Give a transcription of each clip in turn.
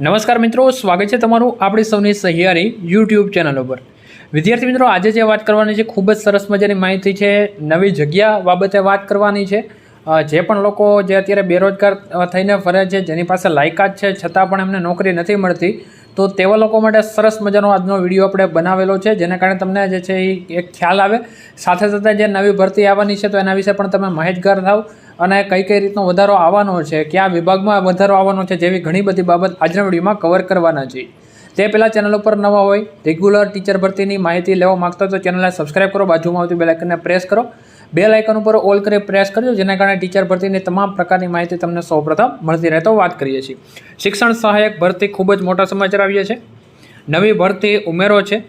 નમસ્કાર મિત્રો, સ્વાગત છે તમારું આપણી સૌની સહિયારી યુટ્યુબ ચેનલ ઉપર. વિદ્યાર્થી મિત્રો, આજે જે વાત કરવાની છે, ખૂબ જ સરસ મજાની માહિતી છે. નવી જગ્યા બાબતે વાત કરવાની છે. જે પણ લોકો જે અત્યારે બેરોજગાર થઈને ફરે છે, જેની પાસે લાયકાત છે, છતાં પણ એમને નોકરી નથી મળતી, તો તેવા લોકો માટે સરસ મજાનો આજનો વીડિયો આપણે બનાવેલો છે, જેના કારણે તમને જે છે એ એક ખ્યાલ આવે. સાથે સાથે જે નવી ભરતી આવવાની છે, તો એના વિશે પણ તમે માહિતગાર થાવ. અને કઈ કઈ રીતનો વધારો આવવાનો છે, કયા વિભાગમાં વધારો આવવાનો છે, જેવી ઘણી બધી બાબત આજના વિડીયોમાં કવર કરવાના છે. તે પહેલાં ચેનલ ઉપર નવા હોય રેગ્યુલર ટીચર ભરતીની માહિતી લેવા માંગતા તો ચેનલને સબસ્ક્રાઇબ કરો, બાજુમાં આવતી આઇકનને પ્રેસ કરો. બે લાઇકન ઉપર ઓલ કરી પ્રેસ કરજો, જેના કારણે ટીચર ભરતીની તમામ પ્રકારની માહિતી તમને સૌપ્રથમ મળતી રહે તો વાત કરીએ છીએ. શિક્ષણ સહાયક ભરતી ખૂબ જ મોટા સમાચાર આવ્યા છે. નવી ભરતી ઉમેરો છે.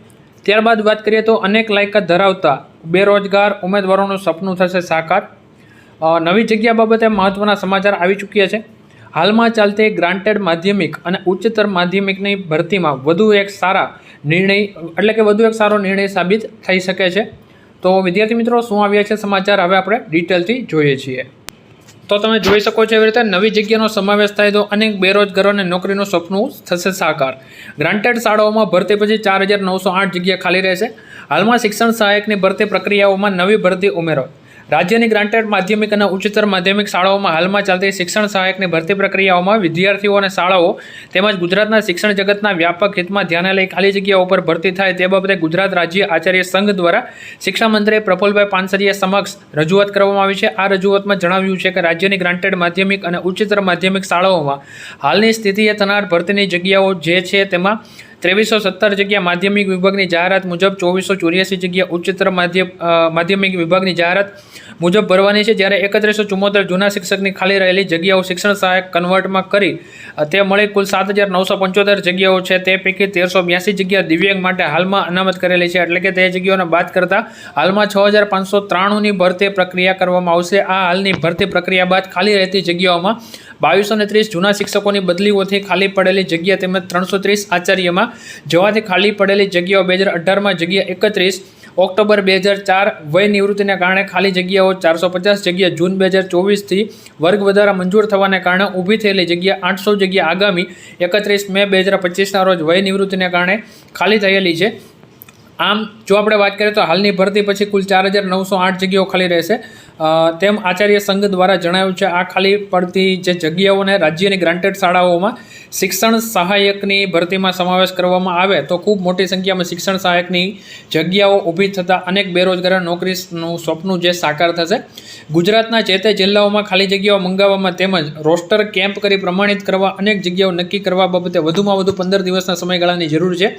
ત્યારબાદ વાત કરીએ તો અનેક લાયકાત ધરાવતા બેરોજગાર ઉમેદવારોનું સપનું થશે સાકાર. નવી જગ્યા બાબતે મહત્ત્વના સમાચાર આવી ચૂક્યા છે. હાલમાં ચાલતી ગ્રાન્ટેડ માધ્યમિક અને ઉચ્ચતર માધ્યમિકની ભરતીમાં વધુ એક સારા નિર્ણય, એટલે કે વધુ એક સારો નિર્ણય સાબિત થઈ શકે છે. તો વિદ્યાર્થી મિત્રો, શું આવ્યા છે સમાચાર? હવે આપણે ડિટેલથી જોઈએ છીએ. તો તમે જોઈ શકો છો એવી રીતે નવી જગ્યાનો સમાવેશ થાય તો અનેક બેરોજગારોને નોકરીનું સપનું થશે સાકાર. ગ્રાન્ટેડ શાળાઓમાં ભરતી પછી ચાર હજાર નવસો આઠ જગ્યા ખાલી રહેશે. હાલમાં શિક્ષણ સહાયકની ભરતી પ્રક્રિયાઓમાં નવી ભરતી ઉમેરો. રાજ્યની ગ્રાન્ટેડ માધ્યમિક અને ઉચ્ચતર માધ્યમિક શાળાઓમાં હાલમાં ચાલતી શિક્ષણ સહાયકની ભરતી પ્રક્રિયાઓમાં વિદ્યાર્થીઓ અને શાળાઓ તેમજ ગુજરાતના શિક્ષણ જગતના વ્યાપક હિતમાં ધ્યાને લઈ ખાલી જગ્યાઓ ઉપર ભરતી થાય તે બાબતે ગુજરાત રાજ્ય આચાર્ય સંઘ દ્વારા શિક્ષણ મંત્રી પ્રફુલભાઈ પાનસરિયા સમક્ષ રજૂઆત કરવામાં આવી છે. આ રજૂઆતમાં જણાવ્યું છે કે રાજ્યની ગ્રાન્ટેડ માધ્યમિક અને ઉચ્ચતર માધ્યમિક શાળાઓમાં હાલની સ્થિતિએ થનાર ભરતીની જગ્યાઓ જે છે તેમાં ત્રેવીસો સત્તર જગ્યા માધ્યમિક વિભાગની જાહેરાત મુજબ ચોવીસો ચોર્યાસી જગ્યા ઉચ્ચતર માધ્યમ માધ્યમિક વિભાગની જાહેરાત મુજબ ભરવાની છે. જ્યારે એકત્રીસો ચુમ્મોતેર જૂના શિક્ષકની ખાલી રહેલી જગ્યાઓ શિક્ષણ સહાયક કન્વર્ટમાં કરી તે મળી કુલ સાત હજાર નવસો પંચોતેર જગ્યાઓ છે. તે પૈકી તેરસો બ્યાસી જગ્યા દિવ્યાંગ માટે હાલમાં અનામત કરેલી છે. એટલે કે તે જગ્યાઓને બાદ કરતાં હાલમાં છ હજાર પાંચસો ત્રાણુંની ભરતી પ્રક્રિયા કરવામાં આવશે. આ હાલની ભરતી પ્રક્રિયા બાદ ખાલી રહેતી જગ્યાઓમાં બાવીસો ને ત્રીસ જૂના શિક્ષકોની બદલીઓથી ખાલી પડેલી જગ્યા તેમજ ત્રણસો ત્રીસ આચાર્યમાં જવાથી ખાલી પડેલી જગ્યાઓ બે હજાર અઢારમાં જગ્યા એકત્રીસ ઓક્ટોબર બે હજાર ચાર વય નિવૃત્તિને કારણે ખાલી જગ્યાઓ ચારસો પચાસ, જગ્યા જૂન બે હજાર ચોવીસથી વર્ગ વધારા મંજૂર થવાને કારણે ઊભી થયેલી જગ્યા આઠસો જગ્યા આગામી એકત્રીસ મે બે હજાર પચીસના રોજ વય નિવૃત્તિને કારણે ખાલી થયેલી છે. આમ, જો આપણે વાત કરીએ તો હાલની ભરતી પછી કુલ ચાર હજાર નવસો આઠ જગ્યાઓ ખાલી રહેશે. તેમ આચાર્ય સંઘ દ્વારા જણાવ્યું છે, આ ખાલી પડતી જે જગ્યાઓને રાજ્યની ગ્રાન્ટેડ શાળાઓમાં શિક્ષણ સહાયકની ભરતીમાં સમાવેશ કરવામાં આવે તો ખૂબ મોટી સંખ્યામાં શિક્ષણ સહાયકની જગ્યાઓ ઊભી થતાં અનેક બેરોજગાર નોકરીનું સ્વપ્નું જે સાકાર થશે. ગુજરાતના જે તે જિલ્લાઓમાં ખાલી જગ્યાઓ મંગાવવામાં તેમજ રોસ્ટર કેમ્પ કરી પ્રમાણિત કરવા અનેક જગ્યાઓ નક્કી કરવા બાબતે વધુમાં વધુ પંદર દિવસના સમયગાળાની જરૂર છે.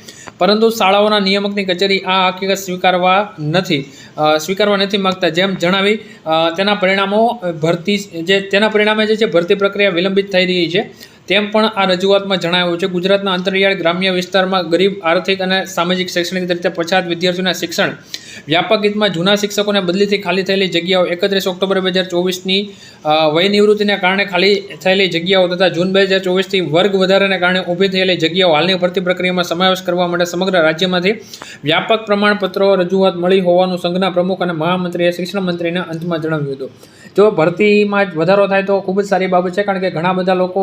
પરંતુ શાળાઓના નિયામકની કચેરી આ હકીકત સ્વીકારવા નથી સ્વીકારવા નથી માગતા. જેમ જણાવી તેના પરિણામો ભરતી, જે, તેના પરિણામે જે છે, ભરતી પ્રક્રિયા વિલંબિત થઈ રહી છે. તેમ પણ આ રજૂઆતમાં જણાવ્યું છે, ગુજરાતના અંતરિયાળ ગ્રામ્ય વિસ્તારમાં ગરીબ, આર્થિક અને સામાજિક શૈક્ષણિક રીતે પછાત વિદ્યાર્થીઓના શિક્ષણ વ્યાપક હિતમાં જૂના શિક્ષકોને બદલીથી ખાલી થયેલી જગ્યાઓ એકત્રીસ ઓક્ટોબર બે હજાર ચોવીસની વય નિવૃત્તિને કારણે ખાલી થયેલી જગ્યાઓ તથા જૂન બે હજાર ચોવીસથી વર્ગ વધારાને કારણે ઊભી થયેલી જગ્યાઓ હાલની ભરતી પ્રક્રિયામાં સમાવેશ કરવા માટે સમગ્ર રાજ્યમાંથી વ્યાપક પ્રમાણપત્રો રજૂઆત મળી હોવાનું સંઘના પ્રમુખ અને મહામંત્રીએ શિક્ષણ મંત્રીને અંતમાં જણાવ્યું હતું. જો ભરતીમાં જ વધારો થાય તો ખૂબ જ સારી બાબત છે, કારણ કે ઘણા બધા લોકો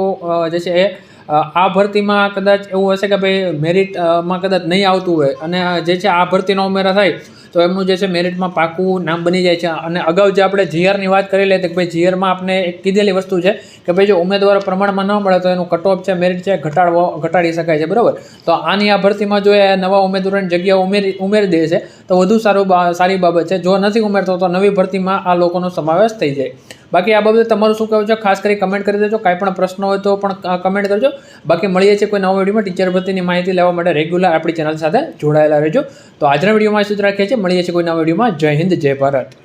જે છે એ આ ભરતીમાં કદાચ એવું હશે કે ભાઈ મેરિટમાં કદાચ નહીં આવતું હોય અને જે છે આ ભરતીનો ઉમેરા થાય તો એમનું જે છે મેરિટમાં પાકું નામ બની જાય છે. અને અગાઉ જે આપણે જીઆરની વાત કરી લે કે ભાઈ જીઆરમાં આપણે એક કીધેલી વસ્તુ છે કે ભાઈ જો ઉમેદવારો પ્રમાણમાં ન મળે તો એનું કટ છે મેરિટ છે, ઘટાડવો, ઘટાડી શકાય છે, બરાબર? તો આની આ ભરતીમાં જો એ નવા ઉમેદવારોની જગ્યાઓ ઉમેરી ઉમેરી દે છે તો વધુ સારું સારી બાબત છે. જો નથી ઉમેરતો તો નવી ભરતીમાં આ લોકોનો સમાવેશ થઈ જાય. બાકી આ બાબતે તમારું શું કહેવું છે? ખાસ કરી કમેન્ટ કરી દેજો. કાંઈ પણ પ્રશ્ન હોય તો પણ કમેન્ટ કરજો. બાકી મળીએ છીએ કોઈ નવા વિડીયોમાં. ટીચર ભરતીની માહિતી લેવા માટે રેગ્યુલર આપણી ચેનલ સાથે જોડાયેલા રહેજો. તો આજના વિડીયોમાં સુધી રાખીએ છીએ. મળીએ છીએ કોઈ નવા વિડીયોમાં. જય હિન્દ, જય ભારત.